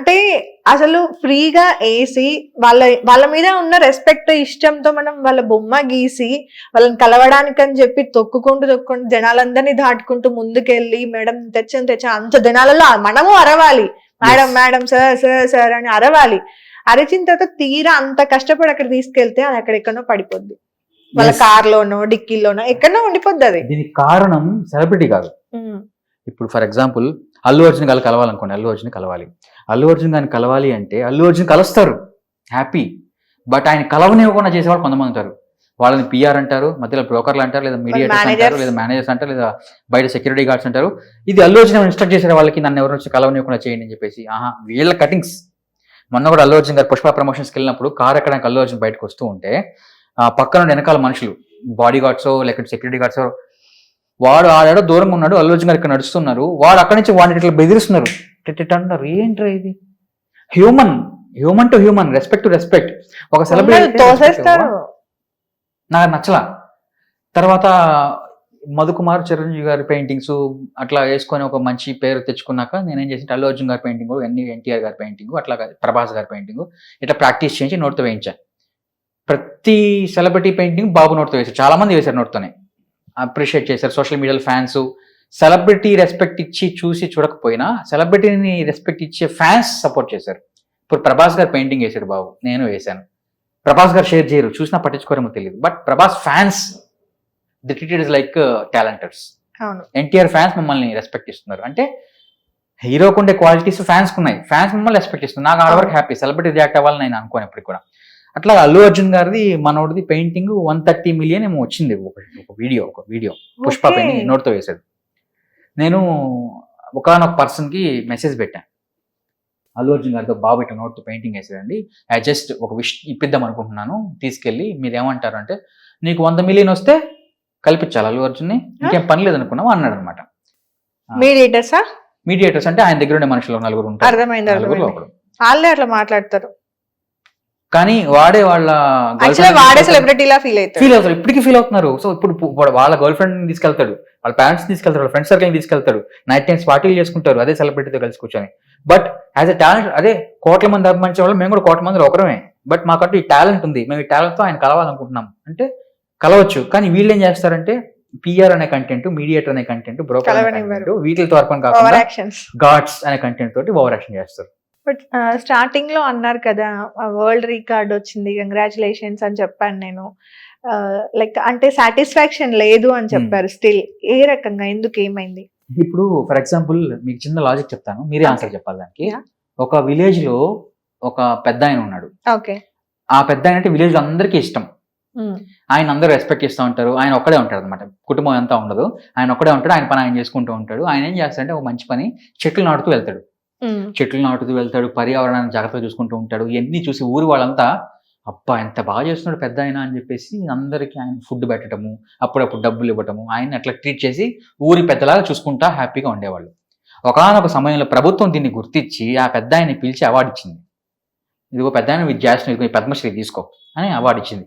అంటే అసలు ఫ్రీగా వేసి వాళ్ళ వాళ్ళ మీద ఉన్న రెస్పెక్ట్ ఇష్టంతో మనం వాళ్ళ బొమ్మ గీసి వాళ్ళని కలవడానికి అని చెప్పి తొక్కుకుంటూ తొక్కుంటూ జనాలందరినీ దాటుకుంటూ ముందుకెళ్ళి మేడం తెచ్చని తెచ్చ అంత జనాలలో మనము అరవాలి madam. Madam sir sir sir అని అరవాలి అరిచిన తర్వాత తీరా అంత కష్టపడి అక్కడ తీసుకెళ్తే అది అక్కడెక్కడో పడిపోద్ది వాళ్ళ Yes. కార్ లోనో డిక్కీలోనో ఎక్కడో ఉండిపోద్ది అది దీనికి కారణం సెలబ్రిటీ కాదు. ఇప్పుడు ఫర్ ఎగ్జాంపుల్ అల్లు అర్జున్ గారు కలవాలనుకోండి అల్లు అర్జున్ కలవాలి అల్లు అర్జున్ గారిని కలవాలి అంటే అల్లు అర్జున్ కలుస్తారు. హ్యాపీ బట్ ఆయన కలవనివ్వకుండా చేసేవాళ్ళు కొంతమంది ఉంటారు. వాళ్ళని పిఆర్ అంటారు మధ్యలో బ్రోకర్లు అంటారు లేదా మీడియేటర్స్ అంటారు. లేదా మేనేజర్స్ అంటారు లేదా బయట సెక్యూరిటీ గార్డ్స్ అంటారు. ఇది అల్లు అర్జున్ ఇన్స్ట్రక్ట్ చేసే వాళ్ళకి? నన్ను ఎవరు వచ్చి కలవనివ్వకుండా చేయండి అని చెప్పేసి. ఆహా వీళ్ళ కటింగ్స్ మొన్న కూడా అల్లు అర్జున్ గారు పుష్ప ప్రమోషన్స్కి వెళ్ళినప్పుడు కార్ ఎక్కడానికి అల్లు అర్జున్ బయటకు వస్తూ ఉంటే ఆ పక్కన వెనకాల మనుషులు బాడీ గార్డ్స్ లేకపోతే సెక్యూరిటీ గార్డ్స్ వాడు ఆడాడో దూరంగా ఉన్నాడు అల్లు అర్జున్ గారు ఇక్కడ నడుస్తున్నారు. వాడు అక్కడి నుంచి వాడిని ఇట్లా బెదిరిస్తున్నారు. అంటున్నారు ఏంట్రా ఇది. Human human to human respect to respect ఒక సెలబ్రిటీ నాకు నచ్చలా. తర్వాత మధుకుమార్ చిరంజీవి గారి పెయింటింగ్స్ అట్లా వేసుకొని ఒక మంచి పేరు తెచ్చుకున్నాక నేనేం చేసి అల్లు అర్జున్ గారి పెయింటింగ్ ఎన్ని ఎన్టీఆర్ గారి పెయింటింగ్ అట్లా ప్రభాస్ గారి పెయింటింగ్ ఇట్లా ప్రాక్టీస్ చేయించి నోట్తో వేయించాను ప్రతి సెలబ్రిటీ పెయింటింగ్ బాబు నోట్తో వేశారు. చాలా మంది వేశారు నోట్తోనే. అప్రిషియేట్ చేశారు. సోషల్ మీడియాలో ఫ్యాన్స్ సెలబ్రిటీ రెస్పెక్ట్ ఇచ్చి చూసి చూడకపోయినా సెలబ్రిటీని రెస్పెక్ట్ ఇచ్చే ఫ్యాన్స్ సపోర్ట్ చేశారు. ఇప్పుడు ప్రభాస్ గారు పెయింటింగ్ వేశాడు బాబు నేను వేశాను. ప్రభాస్ గారు షేర్ చేయరు చూసినా పట్టించుకోరేమో తెలియదు. But Prabhas fans the treated is like talenters. NTR fans మమ్మల్ని రెస్పెక్ట్ ఇస్తున్నారు. అంటే హీరోకు ఉండే క్వాలిటీస్ ఫ్యాన్స్ ఉన్నాయి. ఫ్యాన్స్ మమ్మల్ని రెస్పెక్ట్ ఇస్తున్నారు. నాకు ఆడ వరకు హ్యాపీ. సెలబ్రిటీ రియాక్ట్ అవ్వాలని నేను అనుకోను ఎప్పటికి కూడా. అట్లా అల్లు అర్జున్ గారిది మనోడిది పెయింటింగ్ వన్ థర్టీ మిలియన్ ఏమో వచ్చింది. ఒక వీడియో ఒక వీడియో. పుష్ప. పెయింటింగ్ నోట్తో వేసాడు నేను ఒకనొక పర్సన్కి మెసేజ్ పెట్టాను అల్లు అర్జున్ గారితో బాబు ఇట్లా నోట్తో పెయింటింగ్ వేసాడండి ఐ జస్ట్ ఒక విష్ ఇప్పిద్దాం అనుకుంటున్నాను. తీసుకెళ్ళి మీరు ఏమంటారు అంటే నీకు వంద మిలియన్ వస్తే కల్పించాలి అల్లు అర్జున్ని. ఇంకేం పని లేదనుకున్నావు అన్నాడు అనమాట మీడియేటర్సా? మీడియేటర్స్ అంటే ఆయన దగ్గర ఉండే మనుషులు నలుగురు ఉంటారు. అర్థమైంది వాళ్ళే అట్లా మాట్లాడతారు. కానీ వాడే వాళ్ళ వాడే సెలబ్రిటీలా ఫీల్ అవుతారు ఫీల్ అవుతారు ఇప్పటికీ ఫీల్ అవుతున్నారు. సో ఇప్పుడు వాళ్ళ గర్ల్ ఫ్రెండ్ తీసుకెళ్తాడు. వాళ్ళ పేరెంట్స్ తీసుకెళ్తాడు వాళ్ళ ఫ్రెండ్ సర్కిల్ తీసుకెళ్తాడు. నైట్ టైమ్స్ పార్టీలు చేసుకుంటారు. అదే సెలబ్రిటీతో కలిసి కూర్చొని. బట్ యాజ్ ఎ టాలెంట్ అదే కోట్ల మంది అభిమానించే వాళ్ళు మేము కూడా కోట్ల మంది ఒకరమే. బట్ మాకంటూ ఈ టాలెంట్ ఉంది. మేము ఈ టాలెంట్తో ఆయన కలవాలనుకుంటున్నాం. అంటే కలవచ్చు. కానీ వీళ్ళు ఏం చేస్తారంటే పిఆర్ అనే కంటెంట్ మీడియేటర్ అనే కంటెంట్ బ్రోకర్ వీటితో అర్పణ కాకుండా గాడ్స్ అనే కంటెంట్ తోటి ఓవర్ యాక్షన్ చేస్తారు. బట్ స్టార్టింగ్లో అన్నారు కదా వరల్డ్ రికార్డ్ వచ్చింది కంగ్రాచులేషన్స్ అని చెప్పాను నేను. లైక్ అంటే సాటిస్ఫాక్షన్ లేదు అని చెప్పారు స్టిల్ ఏ రకంగా? ఎందుకు ఏమైంది? ఇప్పుడు ఫర్ ఎగ్జాంపుల్ మీకు చిన్న లాజిక్ చెప్తాను. మీరే. ఆన్సర్ చెప్పాలి దానికి. ఒక విలేజ్లో ఒక పెద్ద ఆయన ఉన్నాడు. ఓకే ఆ పెద్ద ఆయన అంటే విలేజ్ అందరికీ ఇష్టం. ఆయన అందరూ రెస్పెక్ట్ ఇస్తూ ఉంటారు. ఆయన ఒక్కడే ఉంటాడు అనమాట కుటుంబం అంతా ఉండదు. ఆయన ఒక్కడే ఉంటాడు. ఆయన పని ఆయన చేసుకుంటూ ఉంటాడు. ఆయన ఏం చేస్తాడంటే ఒక మంచి పని చెట్లు నాటుతూ వెళ్తాడు. చెట్లు నాటుతూ వెళ్తాడు పర్యావరణాన్ని జాగ్రత్తగా చూసుకుంటూ ఉంటాడు. ఇవన్నీ చూసి ఊరు వాళ్ళంతా అబ్బా ఎంత బాగా చేస్తున్నాడు పెద్ద ఆయన అని చెప్పేసి అందరికీ ఆయన ఫుడ్ పెట్టడము అప్పుడప్పుడు డబ్బులు ఇవ్వటము ఆయన అట్లా ట్రీట్ చేసి ఊరి పెద్దలాగా చూసుకుంటా హ్యాపీగా ఉండేవాళ్ళు. ఒకనొక సమయంలో ప్రభుత్వం దీన్ని గుర్తించి ఆ పెద్ద ఆయన పిలిచి అవార్డు ఇచ్చింది. ఇదిగో పెద్ద ఆయన విద్యాసం ఇదిగో పద్మశ్రీ తీసుకో అని అవార్డు ఇచ్చింది.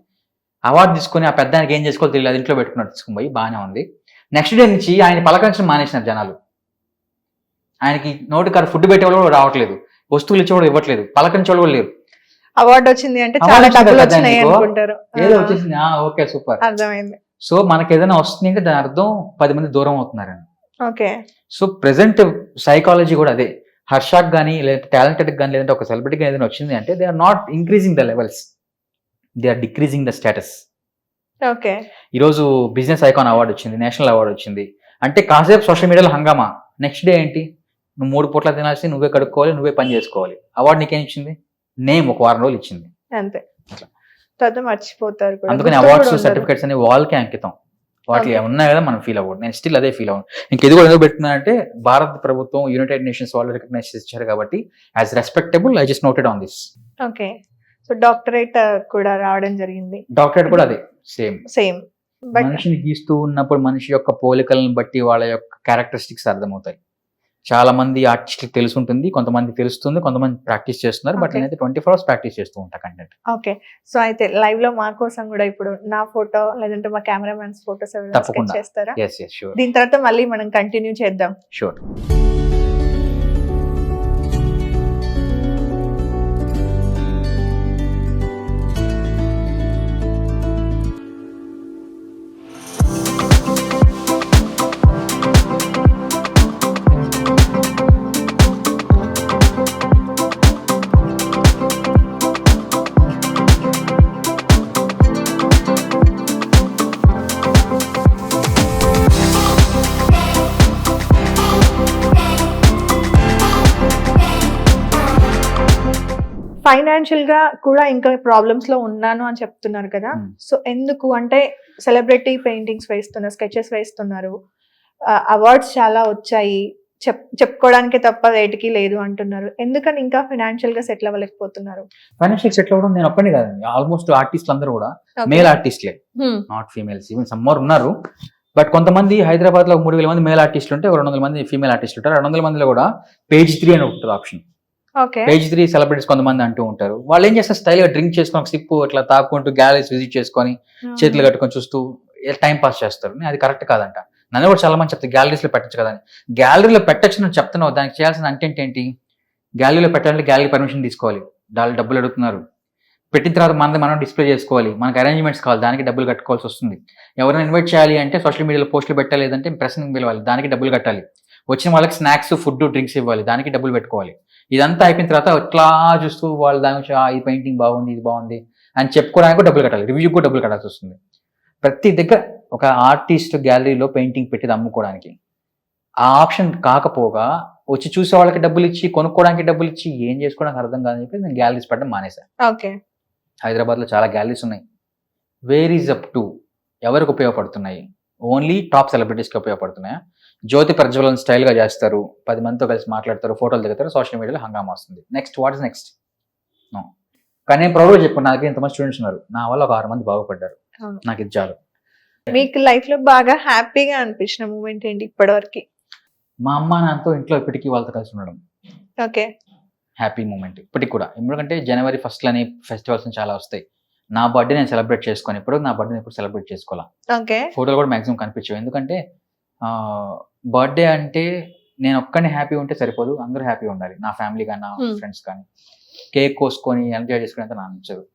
అవార్డు తీసుకొని ఆ పెద్ద ఆయనకి ఏం చేసుకోవాలో తెలియదు అది ఇంట్లో పెట్టుకున్నాడు తీసుకుని పోయి బాగానే ఉంది. నెక్స్ట్ డే నుంచి ఆయన పలకరించడం మానేసినారు జనాలు. ఆయనకి నోటి కాడ ఫుడ్ పెట్టేవాళ్ళు కూడా రావట్లేదు. వస్తువులు ఇచ్చేవాడు ఇవ్వట్లేదు. పలకరించేవాళ్ళు కూడా లేరు. అవార్డు వచ్చింది అంటే చాలా డబ్బులు వచ్చినాయి? అనుకుంటారు. ఏదో వచ్చేసింది. Okay super. అర్థమైంది. సో మనకి ఏదైనా వస్తుంది అంటే దాని అర్థం పది మంది దూరం అవుతున్నారని ఓకే. సో ప్రెసెంట్ సైకాలజీ కూడా అదే. హర్షాక్ కానీ లేదా టాలెంటెడ్ కానీ లేదంటే ఒక సెలబ్రిటీ కానీ ఏదైనా వచ్చింది అంటే they are not increasing the levels they are decreasing the status okay. ఈరోజు బిజినెస్ ఐకాన్ అవార్డు వచ్చింది నేషనల్ అవార్డు వచ్చింది. అంటే కాసేపు సోషల్ మీడియాలో హంగామా? నెక్స్ట్ డే ఏంటి? నువ్వు మూడు పూట్ల తినాల్సి నువ్వే కడుక్కోవాలి నువ్వే పని చేసుకోవాలి. అవార్డు నీకేం ఇచ్చింది? నేమ్ ఒక వారం రోజులు ఇచ్చింది. అంతే. తర్వాత మర్చిపోతారు అందుకని అవార్డ్స్. సర్టిఫికేట్స్ అనే వాళ్ళకే అంకితం. వాటి Okay. ఉన్నాయి కదా మనం ఫీల్ అవ్వదు నేను స్టిల్ అదే ఫీల్ అవ్వను. ఇంక ఇది కూడా ఎందుకు పెట్టుకున్నానంటే భారత ప్రభుత్వం యునైటెడ్ నేషన్స్ వాళ్ళు రికగ్నైజ్ చేశారు కాబట్టి as respectable I just noted on this okay so doctorate కూడా రావడం జరిగింది. డాక్టరేట్ కూడా అదే సేమ్ సేమ్ మనిషిని గీస్తూ ఉన్నప్పుడు మనిషి యొక్క పోలికలను బట్టి వాళ్ళ యొక్క క్యారెక్టరిస్టిక్స్ అర్థమవుతాయి. చాలా మంది ఆర్టిస్ట్కి తెలిసి ఉంటుంది కొంతమంది తెలుస్తుంది కొంతమంది ప్రాక్టీస్ చేస్తున్నారు బట్. నేనైతే ట్వంటీ ఫోర్ అవర్స్ ప్రాక్టీస్ చేస్తూ ఉంటా కంటెంట్ ఓకే. సో అయితే లైవ్లో మా కోసం కూడా ఇప్పుడు నా ఫోటో లేదంటే మా కెమెరామెన్స్ ఫోటోస్ తప్పకుండా. దీని తర్వాత మళ్ళీ మనం కంటిన్యూ చేద్దాం. షూర్ ఫైనాన్షియల్గా కూడా ఇంకా ప్రాబ్లమ్స్లో ఉన్నాను అని చెప్తున్నారు కదా. Hmm. సో ఎందుకు? అంటే సెలబ్రిటీ పెయింటింగ్స్ వేస్తున్నారు స్కెచెస్ వేస్తున్నారు. అవార్డ్స్ చాలా వచ్చాయి. చెప్ చెప్పుకోవడానికి తప్ప వేటికి లేదు అంటున్నారు. ఎందుకని ఇంకా ఫైనాన్షియల్గా సెటిల్ అవ్వలేకపోతున్నారు? ఫైనాన్షియల్ సెటిల్ అవ్వడం నేను ఒక్కనే కాదండి ఆల్మోస్ట్ ఆర్టిస్టులు అందరూ కూడా. మేల్ ఆర్టిస్ట్లే Hmm. Not females even summer ఉన్నారు. బట్ కొంతమంది హైదరాబాద్లో మూడు వేల మంది మేల్ ఆర్టిస్టులు ఉంటే రెండు వందల మంది ఫీమేల్ ఆర్టిస్టులు ఉంటారు. రెండు వందల మందిలో కూడా పేజ్ త్రీ అని ఉంటుంది ఆప్షన్ పేజ్ త్రీ సెలబ్రిటీస్ కొంతమంది అంటూ ఉంటారు. వాళ్ళు ఏం చేస్తారు? స్టైల్గా డ్రింక్ చేసుకొని ఒక సిప్ అట్లా తాకుంటూ గ్యాలరీస్ విజిట్ చేసుకొని. చేతులు కట్టుకొని చూస్తూ టైం పాస్ చేస్తారు? అది కరెక్ట్ కాదంట. నన్ను కూడా చాలా మంది చెప్తారు గ్యాలరీస్లో పెట్టచ్చు కదా అని. గ్యాలరీలో పెట్టచ్చు అని చెప్తున్నావు దానికి చేయాల్సిన అంటెంట్ ఏంటి? గ్యాలరీలో పెట్టాలంటే గ్యాలరీ పర్మిషన్ తీసుకోవాలి. వాళ్ళు డబ్బులు అడుగుతున్నారు. పెట్టిన తర్వాత మనది మనం డిస్ప్లే చేసుకోవాలి. మనకి అరేంజ్మెంట్స్ కావాలి. దానికి డబ్బులు కట్టుకోవాల్సి వస్తుంది. ఎవరైనా ఇన్వైట్ చేయాలి అంటే సోషల్ మీడియాలో పోస్టులు పెట్టాలి లేదంటే ప్రెస్ని పిలవాలి దానికి డబ్బులు కట్టాలి. వచ్చిన వాళ్ళకి స్నాక్స్ ఫుడ్ డ్రింక్స్ ఇవ్వాలి. దానికి డబ్బులు పెట్టుకోవాలి. ఇదంతా అయిపోయిన తర్వాత ఇట్లా చూస్తూ వాళ్ళు దాని గురించి "ఆ, ఈ పెయింటింగ్ బాగుంది ఇది బాగుంది అని చెప్పుకోవడానికి డబ్బులు కట్టాలి. రివ్యూకి కూడా డబ్బులు కట్టాల్సి వస్తుంది. ప్రతి దగ్గర ఒక ఆర్టిస్ట్ గ్యాలరీలో పెయింటింగ్ పెట్టేది అమ్ముకోవడానికి. ఆ ఆప్షన్ కాకపోగా వచ్చి చూసే వాళ్ళకి డబ్బులు ఇచ్చి కొనుక్కోవడానికి డబ్బులు ఇచ్చి ఏం చేసుకోవడానికి అర్థం కాదని చెప్పి నేను గ్యాలరీస్ పెట్టడం మానేశాను ఓకే. హైదరాబాద్లో చాలా గ్యాలరీస్ ఉన్నాయి. వేర్ ఈజ్ అప్ టు ఎవరికి ఉపయోగపడుతున్నాయి? Only top సెలబ్రిటీస్కి ఉపయోగపడుతున్నాయా? జ్యోతి ప్రజ్వలన్ స్టైల్గా చేస్తారు. పది మందితో కలిసి మాట్లాడతారు ఫోటోలు దిగుతారు సోషల్ మీడియాలో హంగామా వస్తుంది. Next what is next? No. కానీ నేను ప్రౌడ్గా చెప్పాను నా దగ్గర ఇంతమంది స్టూడెంట్స్ ఉన్నారు. నా వల్ల ఒక ఆరు మంది బాగుపడ్డారు. నాకు ఇది చాలు. మీకు లైఫ్లో బాగా హ్యాపీగా అనిపించిన మూమెంట్ ఏంటి ఇప్పటివరకు? మా అమ్మ నాన్నతో ఇంట్లో ఇప్పటికీ వాళ్ళతో కలిసి ఉండడం. ఓకే. Happy moment. ఇప్పటికి కూడా. ఎందుకంటే జనవరి ఫస్ట్ అని ఫెస్టివల్స్ చాలా వస్తాయి. నా బర్త్డే నేను సెలబ్రేట్ చేసుకొని ఇప్పుడు నా బర్త్డే ఎప్పుడు సెలబ్రేట్ చేసుకోవాలా? ఓకే. ఫోటోలు కూడా మాక్సిమం కనిపించవు. ఎందుకంటే బర్త్డే అంటే నేను ఒక్కడిని హ్యాపీ ఉంటే సరిపోదు అందరూ హ్యాపీ ఉండాలి. నా ఫ్యామిలీ కానీ నా. ఫ్రెండ్స్ కానీ. కేక్ కోసుకొని ఎంజాయ్ చేసుకునేంత నాకు నచ్చదు.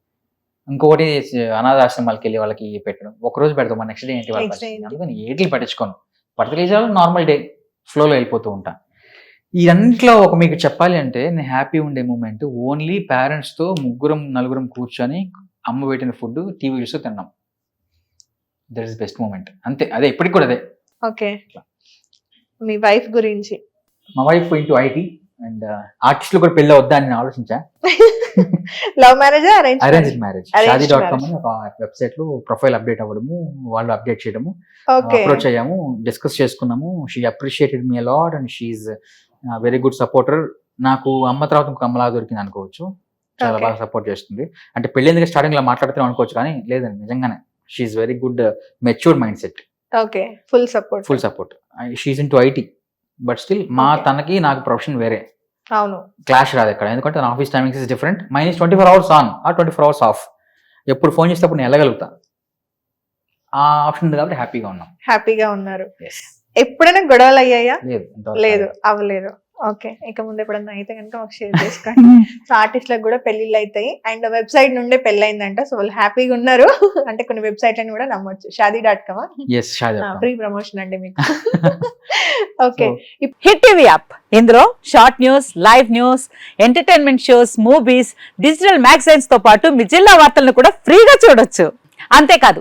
ఇంకొకటి అనాథాశ్రమాలకి వెళ్ళి వాళ్ళకి పెట్టడం. ఒక రోజు పెడతాం నెక్స్ట్ డే ఏంటి వాళ్ళ Next day పరిస్థితి. ఏంటి? అందుకని ఏట్లు పట్టించుకోను. పర్టికులర్ నార్మల్ డే ఫ్లోలో వెళ్ళిపోతూ ఉంటా. ఇదంట్లో ఒక మీకు చెప్పాలి అంటే నేను హ్యాపీ ఉండే మూమెంట్ ఓన్లీ పేరెంట్స్తో ముగ్గురం నలుగురం కూర్చొని అమ్మ పెట్టిన ఫుడ్ టీవీ చూస్తూ తిన్నాం. That is best moment. అంతే. అదే ఇప్పటికి కూడా అదే. ఓకే. మీ వైఫ్ గురించి. మా వైఫ్ ఇంటూ ఐటీ అండ్ ఆర్టిస్టులు కూడా పెళ్ళి వద్దా అని నేను ఆలోచించా. Love marriage arrange arrange marriage Shaadi dot com. అని ఒక వెబ్సైట్లో ప్రొఫైల్ అప్డేట్ అవ్వడము వాళ్ళు అప్డేట్ చేయడము అప్రోచ్ అయ్యాము డిస్కస్ చేసుకున్నాము. She appreciated me lot and she's very good supporter నాకు అమ్మ తర్వాత ఇంకొక అమ్మలా దొరికింది అనుకోవచ్చు. చాలా. బాగా సపోర్ట్ చేస్తుంది. అంటే పెళ్ళి ఎందుకు స్టార్టింగ్లో మాట్లాడుతున్నాం అనుకోవచ్చు కానీ లేదండి నిజంగానే. She's very good matured mind set okay. Full support full support. She's in to IT but still మా. తనకి నాకు ప్రొఫెషన్ వేరే. అవును. క్లాష్ రాదు ఎక్కడ. ఎందుకంటే తన office timings is different minus twenty four hours on ఆ ట్వంటీ ఫోర్ అవర్స్ ఆఫ్ ఎప్పుడు ఫోన్ చేస్తే అప్పుడు నేను వెళ్ళగలుగుతా. ఆ ఆప్షన్ ఉంది కాబట్టి హ్యాపీగా ఉన్నాం. హ్యాపీగా ఉన్నారు. ఎప్పుడైనా గొడవలు అయ్యాయా? లేదు. లేదు. అవ్వలేదు. ఓకే. ఇక ముందు ఎప్పుడన్నా అయితే కనుక మాకు షేర్ చేసుకోండి. సో ఆర్టిస్ట్లకు కూడా పెళ్ళిళ్ళు అవుతాయి అండ్ వెబ్సైట్ నుండే పెళ్ళైందంట సో వాళ్ళు హ్యాపీగా ఉన్నారు. అంటే కొన్ని వెబ్సైట్ అని కూడా నమ్మొచ్చు. Shaadi dot com? Free promotion అండి మీకు. ఓకే. Hit TV app. ఇందులో short news live news entertainment shows movies digital మ్యాగజైన్స్తో పాటు మీ జిల్లా వార్తలను కూడా ఫ్రీగా చూడొచ్చు. అంతేకాదు